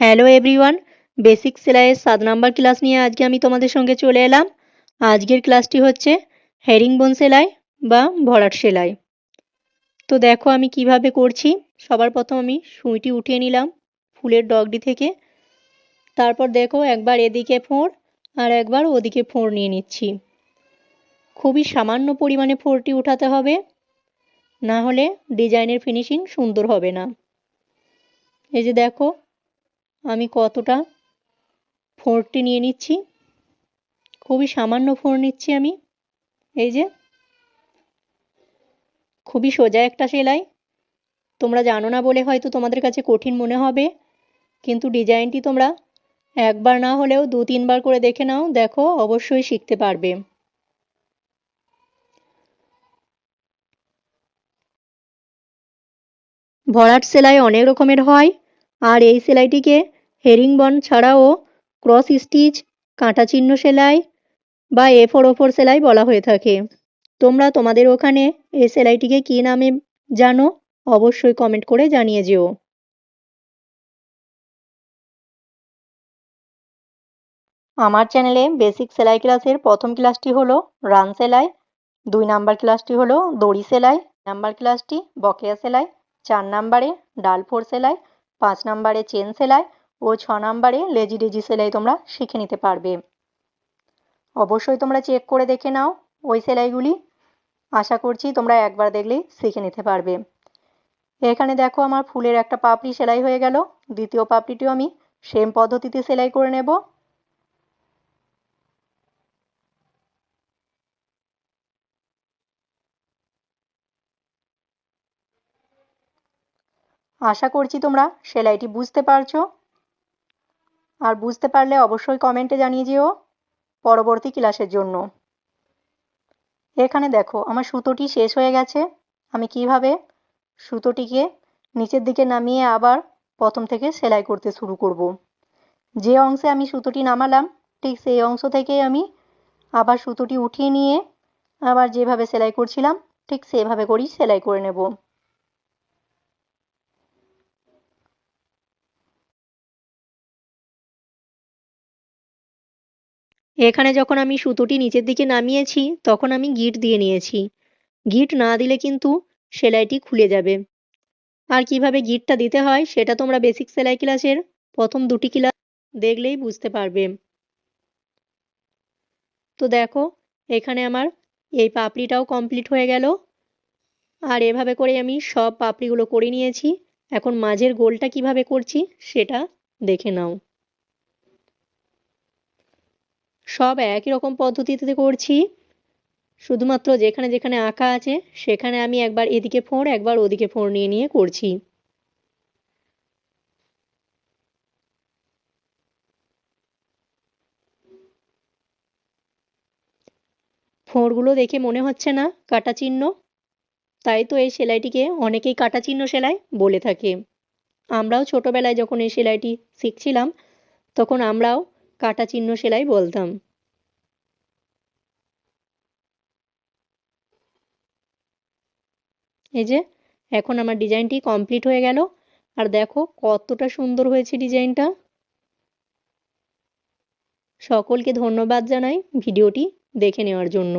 Hello everyone basic সেলাইয়ের সাত number class নিয়ে আজকে আমি তোমাদের সঙ্গে চলে এলাম। আজকের ক্লাসটি হচ্ছে হেরিংবোন সেলাই বা ভরাট সেলাই। তো দেখো আমি কীভাবে করছি। সবার প্রথম আমি সুইটি উঠিয়ে নিলাম ফুলের ডগডি থেকে। তারপর দেখো একবার এদিকে ফোঁড় আর একবার ওদিকে ফোঁড় নিয়ে নিচ্ছি। খুবই সামান্য পরিমাণে ফোঁড়টি উঠাতে হবে। না হলে ডিজাইনের ফিনিশিং সুন্দর হবে না। এই যে দেখো আমি কতটা ফোঁড়টি নিয়ে নিচ্ছি? খুবই সামান্য ফোঁড় নিচ্ছি আমি। এই যে, খুবই সোজা একটা সেলাই। তোমরা জানো না বলে হয়তো তোমাদের কাছে কঠিন মনে হবে, কিন্তু ডিজাইনটি তোমরা একবার না হলেও দু তিনবার করে দেখে নাও, দেখো, অবশ্যই শিখতে পারবে। ভরাট সেলাই অনেক রকমের হয়, আর এই সেলাইটিকে হেরিংবন ছাড়াও ক্রস স্টিচ, কাঁটা চিহ্ন সেলাই বা এ ফোর ও ফোর সেলাই বলা হয়ে থাকে। তোমরা তোমাদের ওখানে এই সেলাইটিকে কী নামে জানো? অবশ্যই কমেন্ট করে জানিয়ে যেও। আমার চ্যানেলে বেসিক সেলাই ক্লাসের প্রথম ক্লাসটি হলো রান সেলাই, দুই নাম্বার ক্লাসটি হলো দড়ি সেলাই নাম্বার ক্লাসটি বকেয়া সেলাই, চার নাম্বারে ডাল ফোর সেলাই, পাঁচ নাম্বারে চেন সেলাই ও ছ নাম্বারে লেজি ডেজি সেলাই তোমরা শিখে নিতে পারবে। অবশ্যই তোমরা চেক করে দেখে নাও ওই সেলাইগুলি। আশা করছি তোমরা একবার দেখলেই শিখে নিতে পারবে। এখানে দেখো আমার ফুলের একটা পাপড়ি সেলাই হয়ে গেল। দ্বিতীয় পাপড়িটিও আমি সেম পদ্ধতিতে সেলাই করে নেব। আশা করছি তোমরা সেলাইটি বুঝতে পারছ। আর বুঝতে পারলে অবশ্যই কমেন্টে জানিয়ে যেও পরবর্তী ক্লাসের জন্য। এখানে দেখো, আমার সুতোটি শেষ হয়ে গেছে। আমি কীভাবে সুতোটিকে নিচের দিকে নামিয়ে আবার প্রথম থেকে সেলাই করতে শুরু করব। যে অংশে আমি সুতোটি নামালাম, ঠিক সেই অংশ থেকেই আমি আবার সুতোটি উঠিয়ে নিয়ে আবার যেভাবে সেলাই করছিলাম, ঠিক সেভাবে করেই সেলাই করে নেব। এখানে যখন আমি সুতোটি নিচের দিকে নামিয়েছি, তখন আমি গিট দিয়ে নিয়েছি। গিট না দিলে কিন্তু সেলাইটি খুলে যাবে। আর কীভাবে গিটটা দিতে হয়, সেটা তোমরা বেসিক সেলাই ক্লাসের প্রথম দুটি ক্লাস দেখলেই বুঝতে পারবে। তো দেখো, এখানে আমার এই পাপড়িটাও কমপ্লিট হয়ে গেল। আর এভাবে করে আমি সব পাপড়িগুলো করে নিয়েছি। এখন মাঝের গোলটা কীভাবে করছি, সেটা দেখে নাও। সব একই রকম পদ্ধতিতে করছি। শুধুমাত্র যেখানে যেখানে আঁকা আছে, সেখানে আমি একবার এদিকে ফোঁড়, একবার ওদিকে ফোঁড় নিয়ে নিয়ে করছি। ফোঁড়গুলো দেখে মনে হচ্ছে না কাটা চিহ্ন। তাই তো এই সেলাইটিকে অনেকেই কাটা চিহ্ন সেলাই বলে থাকে। আমরাও ছোটোবেলায় যখন এই সেলাইটি শিখছিলাম, তখন আমরাও কাটা চিহ্ন সেলাই বলতাম। এই যে, এখন আমার ডিজাইনটি কমপ্লিট হয়ে গেল। আর দেখো কতটা সুন্দর হয়েছে ডিজাইনটা। সকলকে ধন্যবাদ জানাই ভিডিওটি দেখে নেওয়ার জন্য।